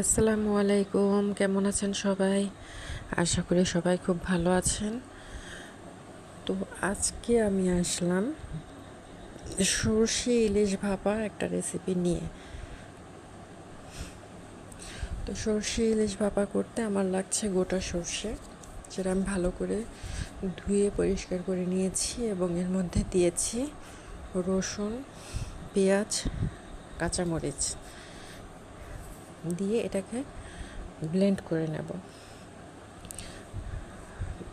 আসসালামু আলাইকুম, কেমন আছেন সবাই? আশা করি সবাই খুব ভালো আছেন। তো আজকে আমি আসলাম সর্ষে ইলিশ ভাপা একটা রেসিপি নিয়ে। তো সর্ষে ইলিশ ভাপা করতে আমার লাগছে গোটা সর্ষে, যেটা আমি ভালো করে ধুয়ে পরিষ্কার করে নিয়েছি এবং এর মধ্যে দিয়েছি রসুন, পেঁয়াজ, কাঁচামরিচ। দিয়ে এটাকে ব্লেন্ড করে নেব।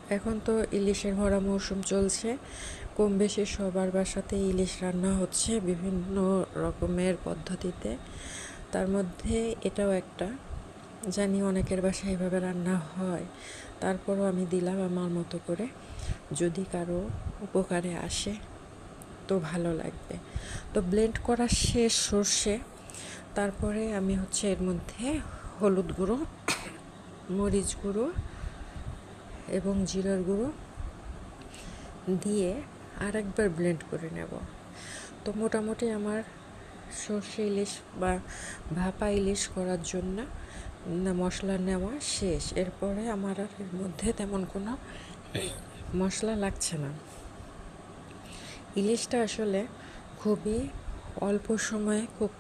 এখন তো ইলিশের ভরা মৌসুম চলছে। কম বেশি সবার বাসাতে ইলিশ রান্না হচ্ছে বিভিন্ন রকমের পদ্ধতিতে। তার মধ্যে এটাও একটা। জানি অনেকের বাসায় এভাবে রান্না হয়। তারপরও আমি দিলাম আমার মতো করে। যদি কারও উপকারে আসে, তো ভালো লাগবে। তো ব্লেন্ড করা শেষ সর্ষে। তারপরে আমি হচ্ছে এর মধ্যে হলুদ গুঁড়ো, মরিচ গুঁড়ো এবং জিরার গুঁড়ো দিয়ে আর একবার ব্লেন্ড করে নেব। তো মোটামুটি আমার সর্ষে ইলিশ বা ভাপা ইলিশ করার জন্য মশলা নেওয়া শেষ। এরপরে আমার আর এর মধ্যে তেমন কোনো মশলা লাগছে না। ইলিশটা আসলে খুবই অল্প সময়ে খুব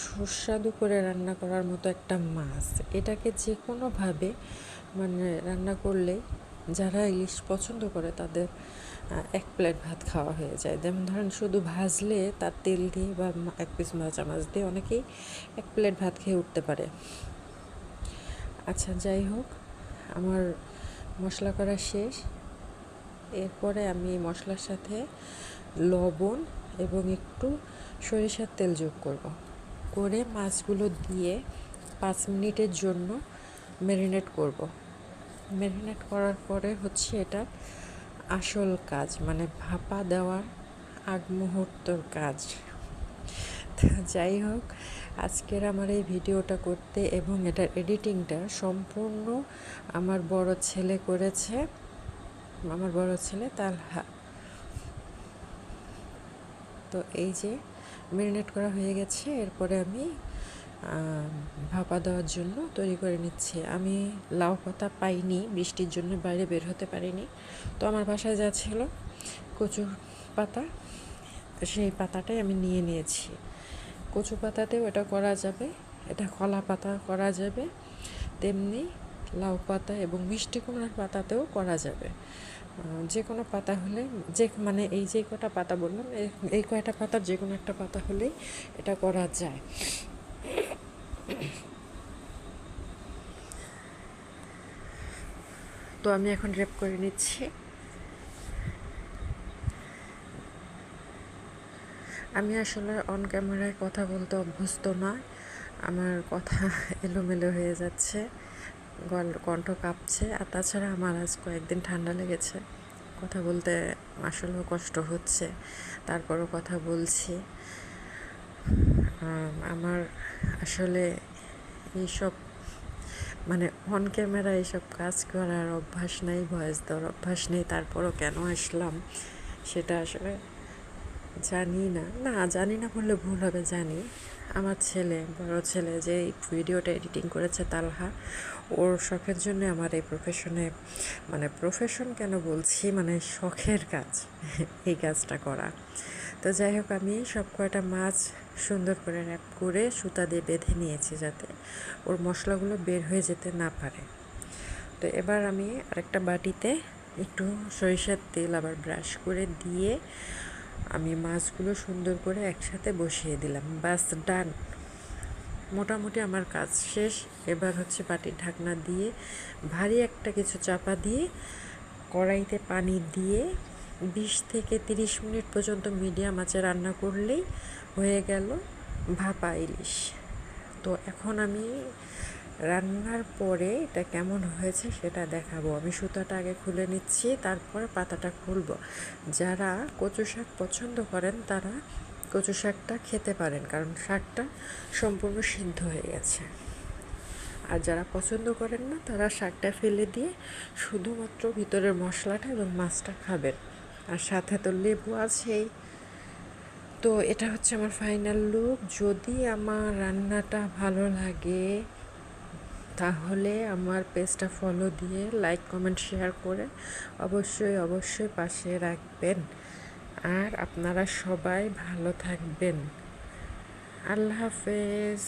সুস্বাদু করে রান্না করার মতো একটা মাছ। এটাকে যে কোনোভাবে মানে রান্না করলে যারা ইলিশ পছন্দ করে তাদের এক প্লেট ভাত খাওয়া হয়ে যায়। যেমন ধরেন শুধু ভাজলে তার তেল দিয়ে বা এক পিস মাচা মাছ দিয়ে অনেকেই এক প্লেট ভাত খেয়ে উঠতে পারে। আচ্ছা যাই হোক, আমার মশলা করা শেষ। এরপরে আমি মশলার সাথে লবণ এবং একটু সরিষার তেল যোগ করব। করে মাছগুলো দিয়ে পাঁচ মিনিটের জন্য ম্যারিনেট করব। ম্যারিনেট করার পরে হচ্ছে এটা আসল কাজ মানে ভাপা দেওয়ার আগ মুহূর্তর কাজ। যাই হোক, আজকের আমার এই ভিডিওটা করতে এবং এটার এডিটিংটা সম্পূর্ণ আমার বড় ছেলে করেছে, আমার বড় ছেলে তালহা। তো এই যে ম্যারিনেট করা হয়ে গেছে। এরপরে আমি ভাপা দেওয়ার জন্য তৈরি করে নিচ্ছি। আমি লাউ পাতা পাইনি, বৃষ্টির জন্য বাইরে বের হতে পারিনি। তো আমার বাসায় যা ছিল, কচু পাতা, সেই পাতাটাই আমি নিয়ে নিয়েছি। কচু পাতাতেও এটা করা যাবে, এটা কলা পাতা করা যাবে, তেমনি লাউ পাতা এবং মিষ্টি কুমড়ার পাতাতেও করা যাবে। যে কোনো পাতা হলে, যে মানে এই যে কটা পাতা বললাম এই কয়টা পাতার যে কোনো একটা পাতা হলেই এটা করা যায়। তো আমি এখন রেপ করে নিচ্ছি। আমি আসলে অন ক্যামেরায় কথা বলতে অভ্যস্ত নয়। আমার কথা এলোমেলো হয়ে যাচ্ছে। কণ্ঠ কাঁপছে। আর তাছাড়া আমার আজ কয়েকদিন ঠান্ডা লেগেছে। কথা বলতে আসলেও কষ্ট হচ্ছে। তারপরও কথা বলছি। আমার আসলে এইসব মানে অন ক্যামেরা এইসব কাজ করার অভ্যাস নেই ভয়েস দেওয়ার অভ্যাস নেই। তারপরও কেন আসলাম, সেটা আসলে জানি না। না, জানি না বললে ভুল হবে, জানি। আমার ছেলে, বড় ছেলে যে ভিডিওটা এডিটিং করেছে তালহা, ওর শখের জন্য আমার এই প্রফেশনে মানে প্রফেশন কেন বলছি মানে শখের কাজ, এই কাজটা করা। তো যাই হোক, আমি সব কয়টা মাছ সুন্দর করে র্যাপ করে সুতা দিয়ে বেঁধে নিয়েছি যাতে ওর মশলাগুলো বের হয়ে যেতে না পারে। তো এবার আমি আরেকটা বাটিতে একটু সরিষার তেল আবার ব্রাশ করে দিয়ে আমি মাছগুলো সুন্দর করে একসাথে বসিয়ে দিলাম। বাস, ডান। মোটামুটি আমার কাজ শেষ। এবার হচ্ছে পাটির ঢাকনা দিয়ে ভারী একটা কিছু চাপা দিয়ে কড়াইতে পানি দিয়ে বিশ থেকে তিরিশ মিনিট পর্যন্ত মিডিয়াম আঁচে রান্না করলেই হয়ে গেল ভাপা ইলিশ। তো এখন আমি রান্নার পরে এটা কেমন হয়েছে সেটা দেখাবো। আমি সুতাটা আগে খুলে নিচ্ছি, তারপরে পাতাটা খুলব। যারা কচু শাক পছন্দ করেন, তারা কচু শাকটা খেতে পারেন, কারণ শাকটা সম্পূর্ণ সিদ্ধ হয়ে গেছে। আর যারা পছন্দ করেন না, তারা শাকটা ফেলে দিয়ে শুধুমাত্র ভিতরের মশলাটা এবং মাছটা খাবেন। আর সাথে তো লেবু আছেই। তো এটা হচ্ছে আমার ফাইনাল লুক। যদি আমার রান্নাটা ভালো লাগে তাহলে আমার পেজটা ফলো দিয়ে লাইক কমেন্ট শেয়ার করে অবশ্যই অবশ্যই পাশে রাখবেন। আর আপনারা সবাই ভালো থাকবেন। আল্লাহ হাফেজ।